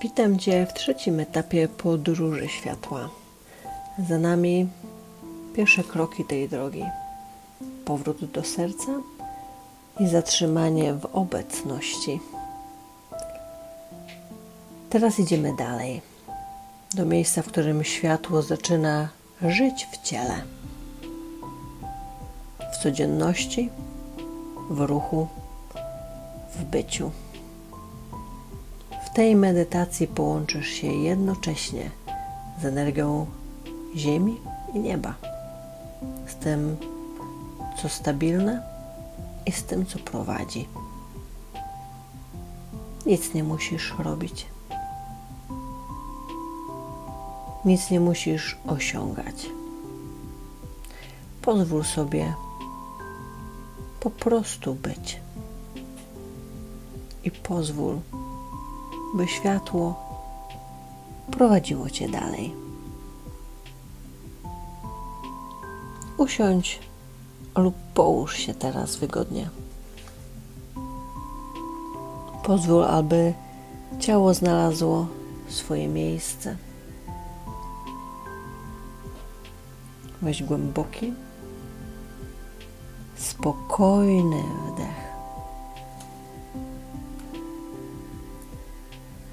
Witam Cię w trzecim etapie podróży światła. Za nami pierwsze kroki tej drogi. Powrót do serca i zatrzymanie w obecności. Teraz idziemy dalej. Do miejsca, w którym światło zaczyna żyć w ciele. W codzienności, w ruchu, w byciu. Tej medytacji połączysz się jednocześnie z energią Ziemi i nieba, z tym, co stabilne i z tym, co prowadzi. Nic nie musisz robić. Nic nie musisz osiągać. Pozwól sobie po prostu być. I pozwól, by światło prowadziło cię dalej. Usiądź lub połóż się teraz wygodnie. Pozwól, aby ciało znalazło swoje miejsce. Weź głęboki, spokojny wdech.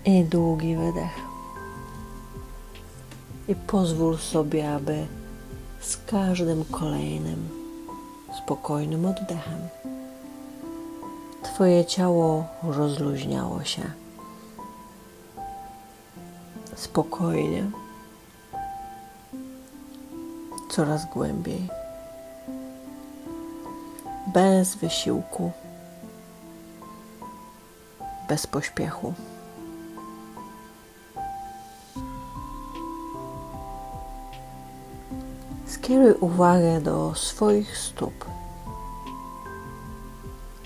I długi wydech. I pozwól sobie, aby z każdym kolejnym spokojnym oddechem Twoje ciało rozluźniało się. Spokojnie. Coraz głębiej. Bez wysiłku. Bez pośpiechu. Skieruj uwagę do swoich stóp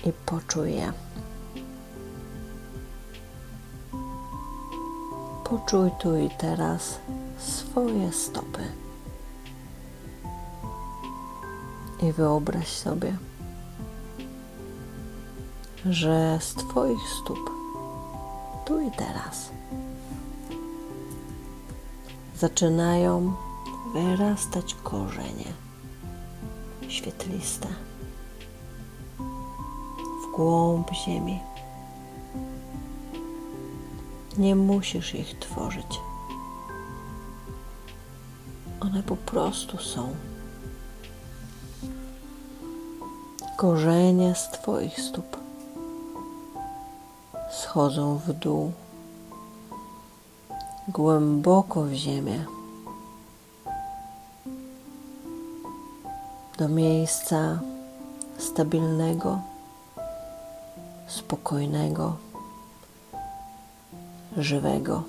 i poczuj je. Poczuj tu i teraz swoje stopy. I wyobraź sobie, że z Twoich stóp tu i teraz zaczynają wyrastać korzenie świetliste w głąb ziemi. Nie musisz ich tworzyć. One po prostu są. Korzenie z Twoich stóp schodzą w dół, głęboko w ziemię. Do miejsca stabilnego, spokojnego, żywego,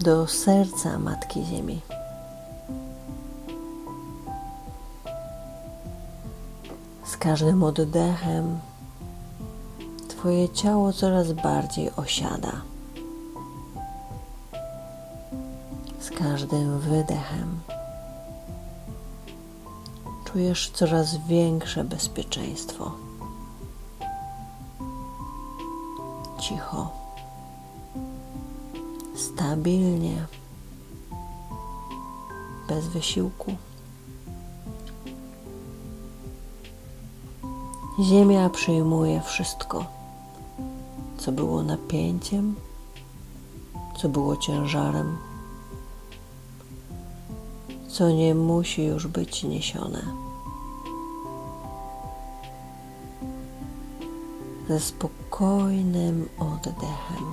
do serca Matki Ziemi. Z każdym oddechem Twoje ciało coraz bardziej osiada. Z każdym wydechem czujesz coraz większe bezpieczeństwo. Cicho, stabilnie, bez wysiłku. Ziemia przyjmuje wszystko, co było napięciem, co było ciężarem, co nie musi już być niesione. Ze spokojnym oddechem.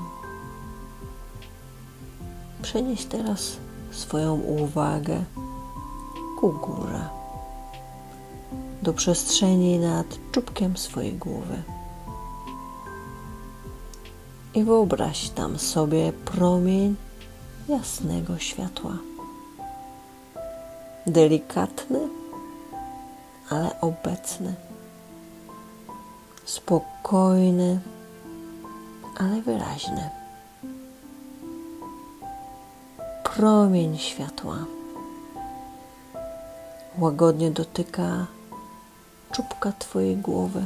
Przenieś teraz swoją uwagę ku górze, do przestrzeni nad czubkiem swojej głowy. I wyobraź tam sobie promień jasnego światła. Delikatny, ale obecny spokojny, ale wyraźny. Promień światła łagodnie dotyka czubka Twojej głowy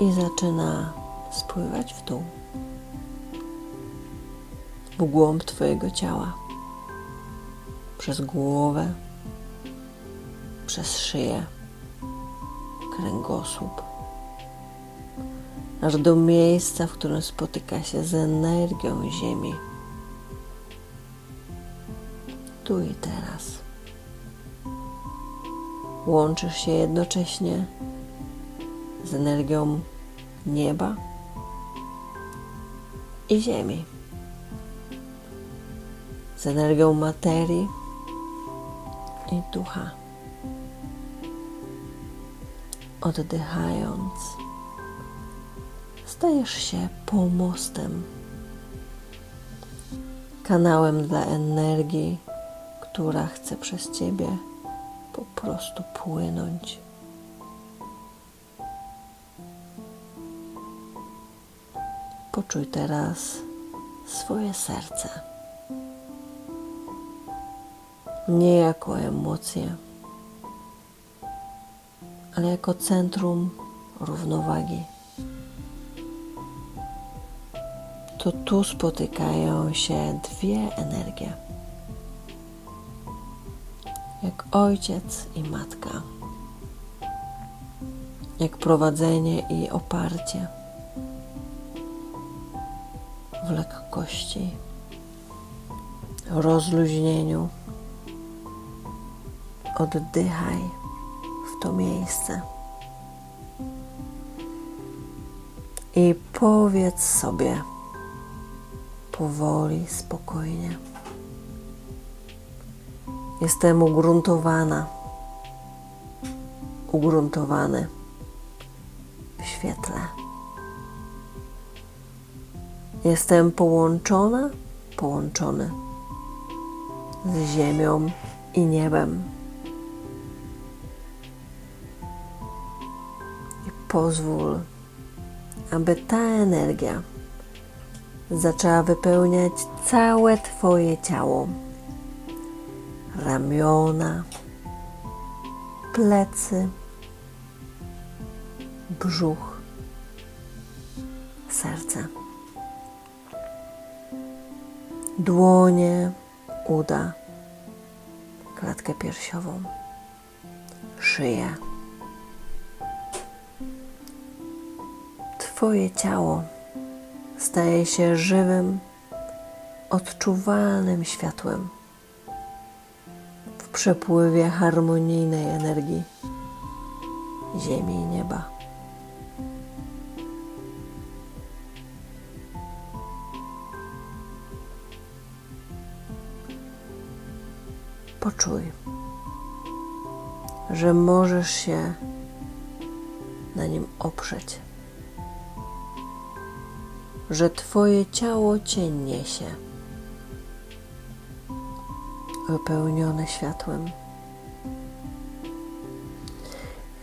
i zaczyna spływać w dół, w głąb Twojego ciała, przez głowę, przez szyję, kręgosłup, aż do miejsca, w którym spotyka się z energią Ziemi. Tu i teraz. Łączysz się jednocześnie z energią nieba i ziemi, z energią materii i ducha. Oddychając, stajesz się pomostem, kanałem dla energii, która chce przez ciebie po prostu płynąć. Poczuj teraz swoje serce. Nie jako emocje, ale jako centrum równowagi. To tu spotykają się dwie energie. Jak ojciec i matka. Jak prowadzenie i oparcie w lekkości, rozluźnieniu. Oddychaj to miejsce i powiedz sobie powoli, spokojnie. Jestem ugruntowana, ugruntowany w świetle. Jestem połączona, połączony z ziemią i niebem. Pozwól, aby ta energia zaczęła wypełniać całe Twoje ciało. Ramiona, plecy, brzuch, serce dłonie, uda, klatkę piersiową, szyję. Twoje ciało staje się żywym, odczuwalnym światłem w przepływie harmonijnej energii ziemi i nieba. Poczuj, że możesz się na nim oprzeć, że Twoje ciało cię niesie, wypełnione światłem,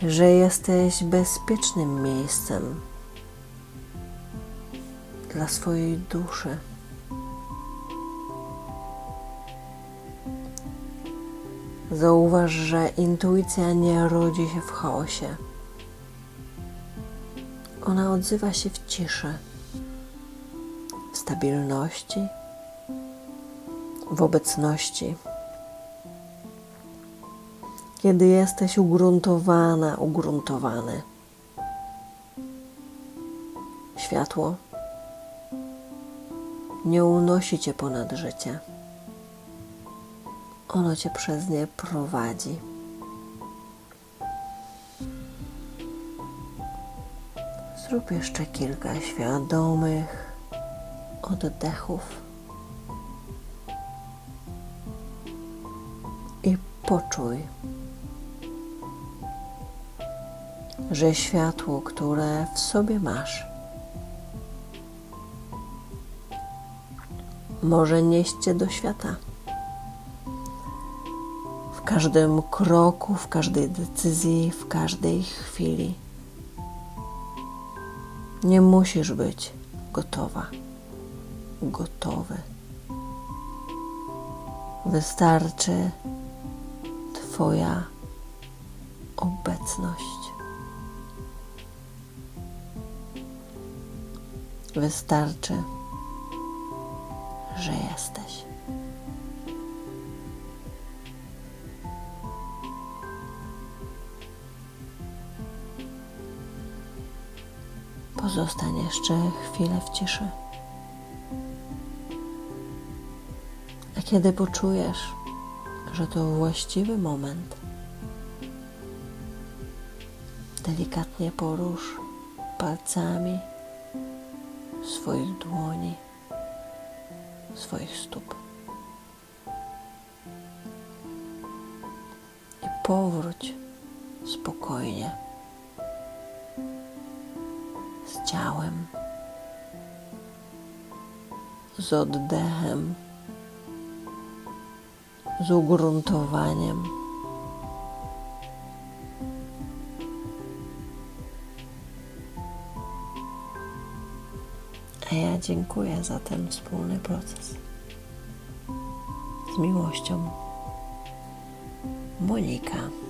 że jesteś bezpiecznym miejscem dla swojej duszy. Zauważ, że intuicja nie rodzi się w chaosie. Ona odzywa się w ciszy, stabilności, w obecności. Kiedy jesteś ugruntowana, ugruntowany, światło nie unosi cię ponad życie ono cię przez nie prowadzi. Zrób jeszcze kilka świadomych oddechów i poczuj, że światło, które w sobie masz, może nieść cię do świata. W każdym kroku, w każdej decyzji, w każdej chwili. Nie musisz być gotowa, gotowy. Wystarczy Twoja obecność. Wystarczy, że jesteś. Pozostań jeszcze chwilę w ciszy. Kiedy poczujesz, że to właściwy moment, delikatnie porusz palcami swoich dłoni, swoich stóp. I powróć spokojnie z ciałem, z oddechem, z ugruntowaniem. A ja dziękuję za ten wspólny proces. Z miłością, Monika.